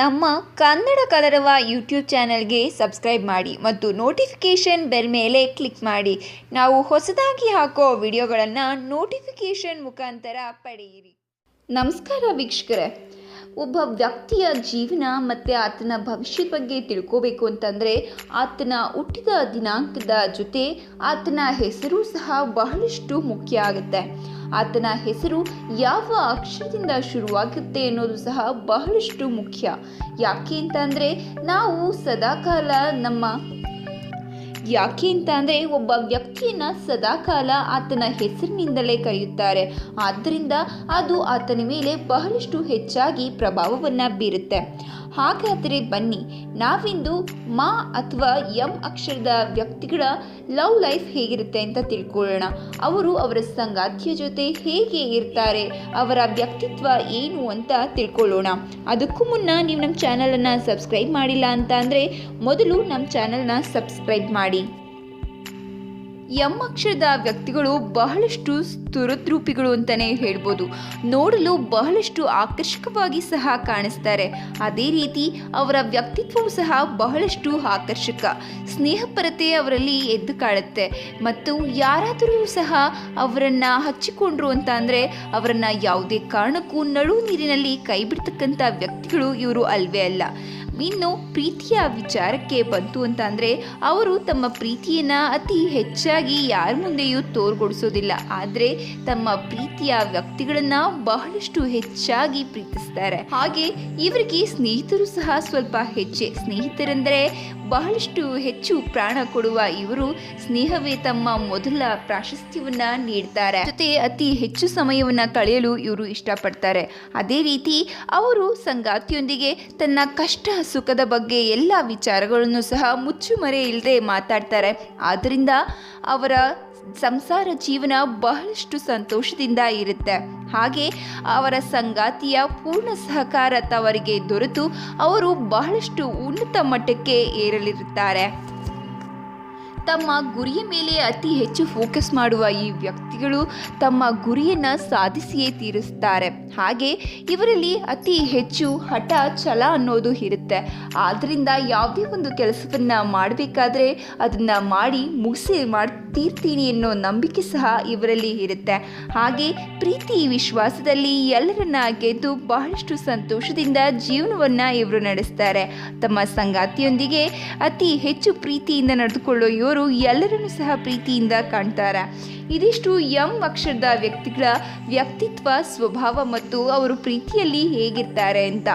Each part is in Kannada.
ನಮ್ಮ ಕನ್ನಡ ಕಲರವ ಯೂಟ್ಯೂಬ್ ಚಾನಲ್ಗೆ ಸಬ್ಸ್ಕ್ರೈಬ್ ಮಾಡಿ ಮತ್ತು ನೋಟಿಫಿಕೇಷನ್ ಬೆಲ್ ಮೇಲೆ ಕ್ಲಿಕ್ ಮಾಡಿ. ನಾವು ಹೊಸದಾಗಿ ಹಾಕೋ ವಿಡಿಯೋಗಳನ್ನು ನೋಟಿಫಿಕೇಷನ್ ಮುಖಾಂತರ ಪಡೆಯಿರಿ. ನಮಸ್ಕಾರ ವೀಕ್ಷಕರೇ. ಒಬ್ಬ ವ್ಯಕ್ತಿಯ ಜೀವನ ಮತ್ತು ಆತನ ಭವಿಷ್ಯದ ಬಗ್ಗೆ ತಿಳ್ಕೋಬೇಕು ಅಂತಂದರೆ ಆತನ ಹುಟ್ಟಿದ ದಿನಾಂಕದ ಜೊತೆ ಆತನ ಹೆಸರು ಸಹ ಬಹಳಷ್ಟು ಮುಖ್ಯ ಆಗುತ್ತೆ. ಆತನ ಹೆಸರು ಯಾವ ಅಕ್ಷರದಿಂದ ಶುರುವಾಗುತ್ತೆ ಅನ್ನೋದು ಸಹ ಬಹಳಷ್ಟು ಮುಖ್ಯ. ಯಾಕೆ ಅಂತಂದರೆ ನಾವು ಸದಾಕಾಲ ನಮ್ಮ ಯಾಕೆ ಅಂತ ಅಂದರೆ ಒಬ್ಬ ವ್ಯಕ್ತಿಯನ್ನು ಸದಾಕಾಲ ಆತನ ಹೆಸರಿನಿಂದಲೇ ಕರೆಯುತ್ತಾರೆ. ಆದ್ದರಿಂದ ಅದು ಆತನ ಮೇಲೆ ಬಹಳಷ್ಟು ಹೆಚ್ಚಾಗಿ ಪ್ರಭಾವವನ್ನು ಬೀರುತ್ತೆ. ಹಾಗಾದರೆ ಬನ್ನಿ ನಾವಿಂದು ಮಾ ಅಥವಾ ಎಂ ಅಕ್ಷರದ ವ್ಯಕ್ತಿಗಳ ಲವ್ ಲೈಫ್ ಹೇಗಿರುತ್ತೆ ಅಂತ ತಿಳ್ಕೊಳ್ಳೋಣ. ಅವರು ಅವರ ಸಂಗಾತಿಯ ಜೊತೆ ಹೇಗೆ ಇರ್ತಾರೆ, ಅವರ ವ್ಯಕ್ತಿತ್ವ ಏನು ಅಂತ ತಿಳ್ಕೊಳ್ಳೋಣ. ಅದಕ್ಕೂ ಮುನ್ನ ನೀವು ನಮ್ಮ ಚಾನಲನ್ನು ಸಬ್ಸ್ಕ್ರೈಬ್ ಮಾಡಿಲ್ಲ ಅಂತ ಅಂದರೆ ಮೊದಲು ನಮ್ಮ ಚಾನಲ್ನ ಸಬ್ಸ್ಕ್ರೈಬ್ ಮಾಡಿ. ಎಂ ಅಕ್ಷರದ ವ್ಯಕ್ತಿಗಳು ಬಹಳಷ್ಟು ಸ್ಥುರದ್ರೂಪಿಗಳು ಅಂತಲೇ ಹೇಳ್ಬೋದು. ನೋಡಲು ಬಹಳಷ್ಟು ಆಕರ್ಷಕವಾಗಿ ಸಹ ಕಾಣಿಸ್ತಾರೆ. ಅದೇ ರೀತಿ ಅವರ ವ್ಯಕ್ತಿತ್ವವು ಸಹ ಬಹಳಷ್ಟು ಆಕರ್ಷಕ. ಸ್ನೇಹಪರತೆ ಅವರಲ್ಲಿ ಎದ್ದು ಕಾಡುತ್ತೆ ಮತ್ತು ಯಾರಾದರೂ ಸಹ ಅವರನ್ನು ಹಚ್ಚಿಕೊಂಡ್ರು ಅಂತ ಅಂದರೆ ಅವರನ್ನು ಯಾವುದೇ ಕಾರಣಕ್ಕೂ ನಡು ನೀರಿನಲ್ಲಿ ಕೈ ಬಿಡ್ತಕ್ಕಂಥ ವ್ಯಕ್ತಿಗಳು ಇವರು ಅಲ್ವೇ ಅಲ್ಲ. ಇನ್ನು ಪ್ರೀತಿಯ ವಿಚಾರಕ್ಕೆ ಬಂತು ಅಂತ ಅಂದರೆ ಅವರು ತಮ್ಮ ಪ್ರೀತಿಯನ್ನು ಅತಿ ಹೆಚ್ಚಾಗಿ ಯಾರ ಮುಂದೆಯೂ ತೋರ್ಗೊಡಿಸೋದಿಲ್ಲ. ಆದರೆ ತಮ್ಮ ಪ್ರೀತಿಯ ವ್ಯಕ್ತಿಗಳನ್ನು ಬಹಳಷ್ಟು ಹೆಚ್ಚಾಗಿ ಪ್ರೀತಿಸ್ತಾರೆ. ಹಾಗೆ ಇವರಿಗೆ ಸ್ನೇಹಿತರು ಸಹ ಸ್ವಲ್ಪ ಹೆಚ್ಚೆ. ಸ್ನೇಹಿತರೆಂದರೆ ಬಹಳಷ್ಟು ಹೆಚ್ಚು ಪ್ರಾಣ ಕೊಡುವ ಇವರು ಸ್ನೇಹವೇ ತಮ್ಮ ಮೊದಲ ಪ್ರಾಶಸ್ತ್ಯವನ್ನ ನೀಡ್ತಾರೆ. ಜೊತೆ ಅತಿ ಹೆಚ್ಚು ಸಮಯವನ್ನ ಕಳೆಯಲು ಇವರು ಇಷ್ಟಪಡ್ತಾರೆ. ಅದೇ ರೀತಿ ಅವರು ಸಂಗಾತಿಯೊಂದಿಗೆ ತನ್ನ ಕಷ್ಟ ಸುಖದ ಬಗ್ಗೆ ಎಲ್ಲ ವಿಚಾರಗಳನ್ನು ಸಹ ಮುಚ್ಚುಮರೆ ಇಲ್ಲದೆ ಮಾತಾಡ್ತಾರೆ. ಆದ್ದರಿಂದ ಅವರ ಸಂಸಾರ ಜೀವನ ಬಹಳಷ್ಟು ಸಂತೋಷದಿಂದ ಇರುತ್ತೆ. ಹಾಗೆ ಅವರ ಸಂಗಾತಿಯ ಪೂರ್ಣ ಸಹಕಾರ ತವರಿಗೆ ದೊರೆತು ಅವರು ಬಹಳಷ್ಟು ಉನ್ನತ ಮಟ್ಟಕ್ಕೆ ಏರಲಿರುತ್ತಾರೆ. ತಮ್ಮ ಗುರಿಯ ಮೇಲೆ ಅತಿ ಹೆಚ್ಚು ಫೋಕಸ್ ಮಾಡುವ ಈ ವ್ಯಕ್ತಿಗಳು ತಮ್ಮ ಗುರಿಯನ್ನು ಸಾಧಿಸಿಯೇ ತೀರಿಸ್ತಾರೆ. ಹಾಗೆ ಇವರಲ್ಲಿ ಅತಿ ಹೆಚ್ಚು ಹಠ, ಛಲ ಅನ್ನೋದು ಇರುತ್ತೆ. ಆದ್ದರಿಂದ ಯಾವುದೇ ಒಂದು ಕೆಲಸವನ್ನು ಮಾಡಬೇಕಾದ್ರೆ ಅದನ್ನು ಮಾಡಿ ಮುಗಿಸಿ ಮಾಡ್ತೀರ್ತೀನಿ ಅನ್ನೋ ನಂಬಿಕೆ ಸಹ ಇವರಲ್ಲಿ ಇರುತ್ತೆ. ಹಾಗೆ ಪ್ರೀತಿ, ವಿಶ್ವಾಸದಲ್ಲಿ ಎಲ್ಲರನ್ನ ಗೆದ್ದು ಬಹಳಷ್ಟು ಸಂತೋಷದಿಂದ ಜೀವನವನ್ನು ಇವರು ನಡೆಸ್ತಾರೆ. ತಮ್ಮ ಸಂಗಾತಿಯೊಂದಿಗೆ ಅತಿ ಹೆಚ್ಚು ಪ್ರೀತಿಯಿಂದ ನಡೆದುಕೊಳ್ಳೋ ಇವರು ಎಲ್ಲರನ್ನೂ ಸಹ ಪ್ರೀತಿಯಿಂದ ಕಾಣ್ತಾರೆ. ಇದಿಷ್ಟು ಎಂ ಅಕ್ಷರದ ವ್ಯಕ್ತಿಗಳ ವ್ಯಕ್ತಿತ್ವ, ಸ್ವಭಾವ ಮತ್ತು ಅವರು ಪ್ರೀತಿಯಲ್ಲಿ ಹೇಗಿರ್ತಾರೆ ಅಂತ.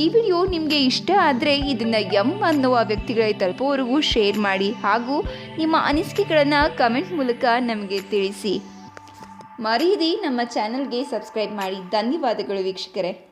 ಈ ವಿಡಿಯೋ ನಿಮಗೆ ಇಷ್ಟ ಆದರೆ ಇದನ್ನು ಎಂ ಅನ್ನುವ ವ್ಯಕ್ತಿಗಳಿಗೆ ತಲುಪುವವರೆಗೂ ಶೇರ್ ಮಾಡಿ ಹಾಗೂ ನಿಮ್ಮ ಅನಿಸಿಕೆಗಳನ್ನು ಕಮೆಂಟ್ ಮೂಲಕ ನಮಗೆ ತಿಳಿಸಿ. ಮರೀದಿ ನಮ್ಮ ಚಾನಲ್ಗೆ ಸಬ್ಸ್ಕ್ರೈಬ್ ಮಾಡಿ. ಧನ್ಯವಾದಗಳು ವೀಕ್ಷಕರೇ.